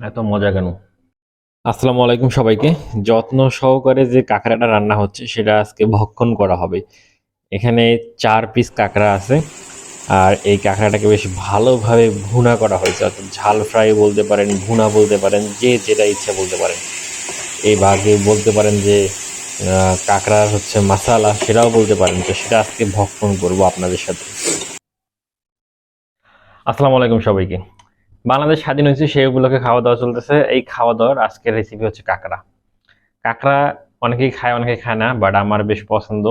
এত মজা কেন? আসসালামু আলাইকুম সবাইকে। যত্ন সহকারে যে কাঁকড়াটা রান্না হচ্ছে সেটা আজকে ভক্ষণ করা হবে। এখানে চার পিস কাঁকড়া আছে আর এই কাঁকড়াটাকে বেশ ভালোভাবে ভুনা করা হয়েছে। অর্থাৎ ঝাল ফ্রাই বলতে পারেন ভুনা বলতে পারেন যে যেটা ইচ্ছা বলতে পারেন। এই ভাগে বলতে পারেন যে আহ, কাঁকড়ার হচ্ছে মাসালা সেটাও বলতে পারেন। তো সেটা আজকে ভক্ষণ করব আপনাদের সাথে। আসসালামু আলাইকুম সবাইকে। বাংলাদেশ স্বাধীন হয়েছে সেই উপলক্ষে খাওয়া দাওয়া চলতেছে। এই খাওয়া দাওয়ার আজকের রেসিপি হচ্ছে কাঁকড়া। কাঁকড়া অনেকেই খায় অনেকেই খায় না বাট আমার বেশ পছন্দ।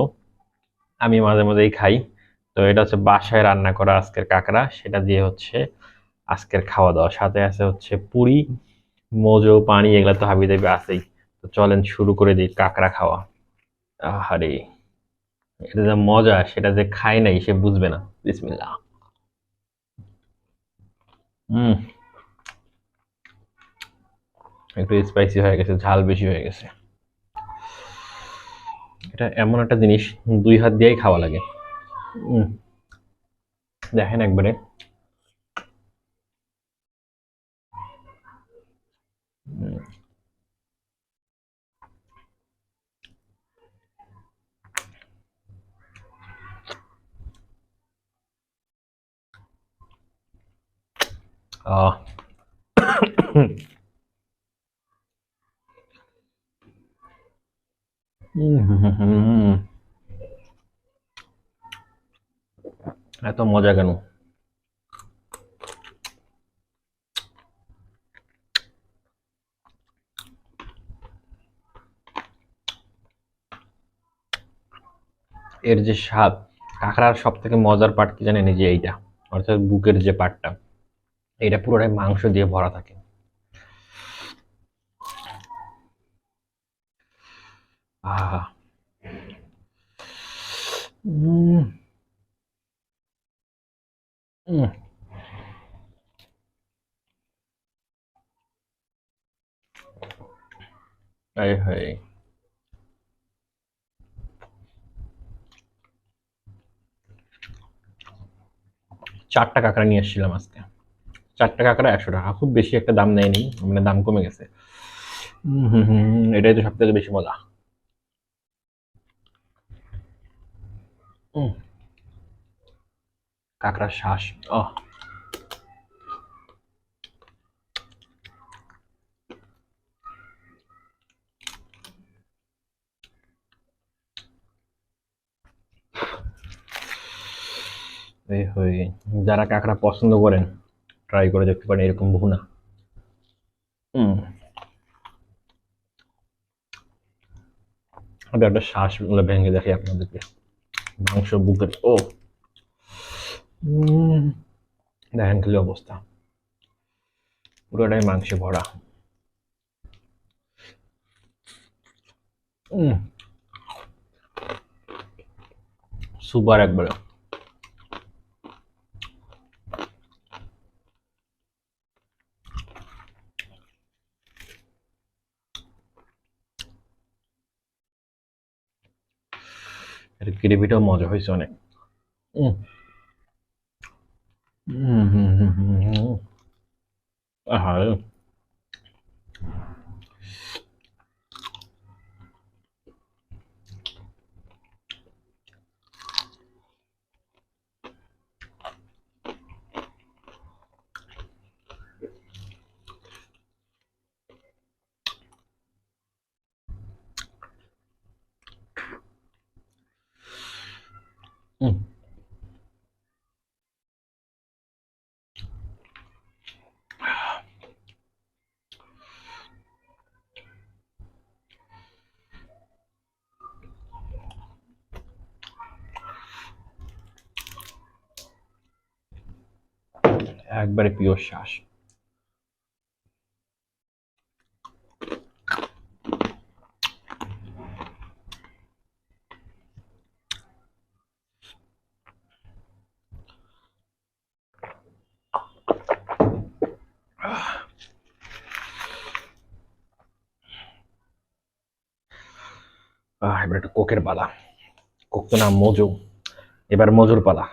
আমি মাঝে মাঝেই খাই। তো এটা হচ্ছে বাসায় রান্না করা আজকের কাঁকড়া। সেটা দিয়ে হচ্ছে আজকের খাওয়া দাওয়া। সাথে আছে হচ্ছে পুরি, মোজো, পানি, এগুলো তো হাবি দাবি আছেই। তো চলেন শুরু করে দিই কাঁকড়া খাওয়া। আহারে, এটা যে মজা, সেটা যে খায় নাই, সে বুঝবে না। বিসমিল্লাহ। হুম। একটু স্পাইসি হয়ে গেছে, ঝাল বেশি হয়ে গেছে। এটা এমন একটা জিনিস, দুই হাত দিয়েই খাওয়া লাগে। দেখেন একবারে উম, আহ উম, হুম, হুম, হুম। এত মজা কেন? এর যে স্বাদ, কাঁকড়ার সব থেকে মজার পার্ট কি জানেন? যে এইটা, অর্থাৎ বুকের যে পার্টটা এটা পুরোটাই মাংস দিয়ে ভরা থাকে। চারটা কাঁকড়া নিয়ে এসেছিলাম আজকে। চারটা কাঁকড়া একশো টাকা। খুব বেশি একটা দাম নেয়নি মানে দাম কমে গেছে। এটাই তো সব থেকে বেশি মজা। কাঁকড়ার শ্বাস ও যারা কাঁকড়া পছন্দ করেন ট্রাই করে দেখতে পারেন এরকম ভুনা হুম। আমি একটা শ্বাস ভেঙে দেখি আপনাদেরকে। মাংস বুকের ও। দেখেন খালি অবস্থা। পুরোটাই মাংসে ভরা। সুপার একবারে। এর গ্রেভিটাও মজা হয়েছে অনেক। হুম হুম হুম হুম। হুম। আহা উম, একবারে পিওর শ্বাস। এবার একটা কোকের পালা। কোক তো না মজু এবার মজুর পালা।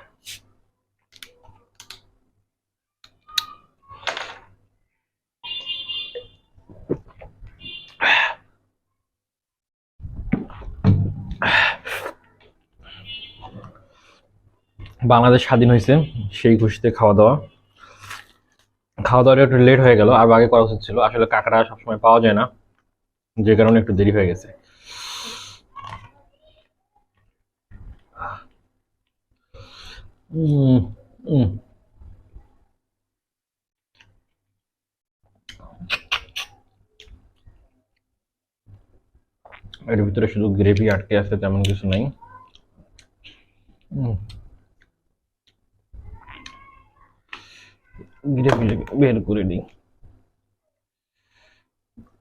বাংলাদেশ স্বাধীন হয়েছে, সেই খুশিতে খাওয়া দাওয়া। খাওয়া দাওয়াটা একটু লেট হয়ে গেল, আর আগে করা উচিত ছিল আসলে কাঁকড়া সবসময় পাওয়া যায় না, যে কারণে একটু দেরি হয়ে গেছে। এর ভিতরে শুধু গ্রেভি আটকে আছে, তেমন কিছু নাই। গ্রেভি বের করে দিই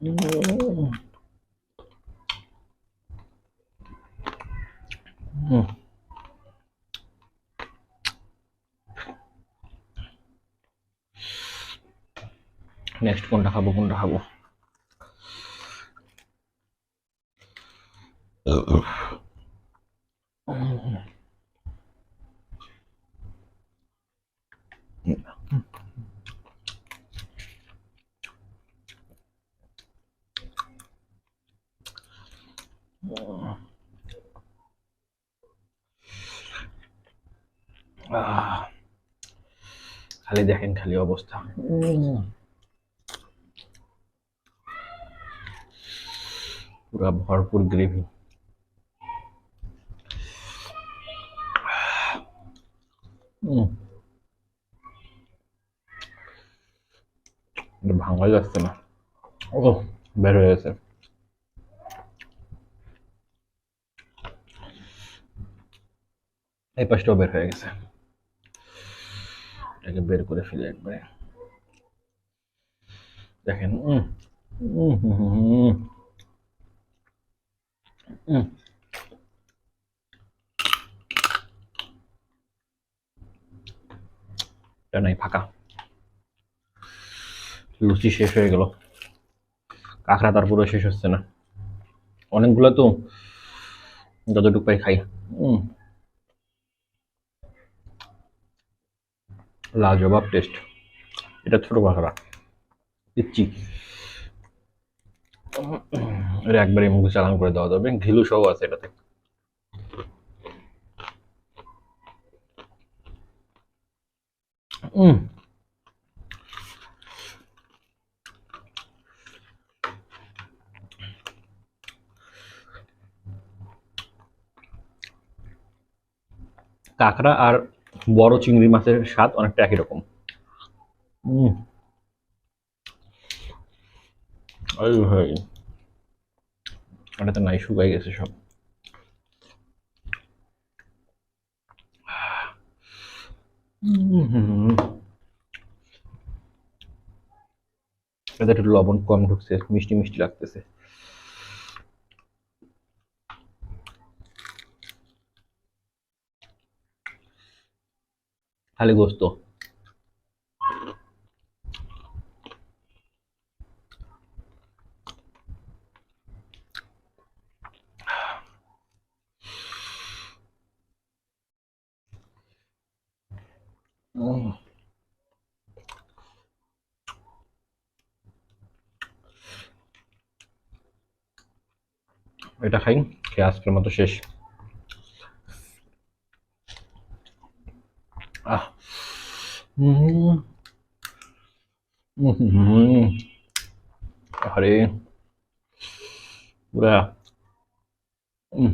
উম। হুম। নেক্সট কোনটা খাব কোনটা খাব আহ, খালি দেখেন খালি অবস্থা। পুরা ভরপুর গ্রেভি ভাঙা যাচ্ছে না। ও, বের হয়ে গেছে। এই পাশটাও বের হয়ে গেছে। এটাকে বের করে ফেলে একবারে। দেখেন হুম, হুম, হুম। নাই ফাঁকা। লুচি শেষ হয়ে গেল। কাঁকড়া তারপরে শেষ হচ্ছে না। অনেকগুলো তো যতটুকু পাই খাই। উম। লাজবাব টেস্ট। এটা ছোট কাঁকড়া দিচ্ছি এটা একবারে মুখে চালান করে দেওয়া যাবে। ঘিলু সহ আছে এটাতে। কাঁকড়া আর বড় চিংড়ি মাছের স্বাদ অনেকটা একই রকম। নাই শুকাই গেছে সব। একটু লবণ কম ঢুকছে, মিষ্টি মিষ্টি লাগতেছে। খালি গোস্ত এটা খাই আজকের মতো শেষ। আহ হুম হুম আরে পুরা হুম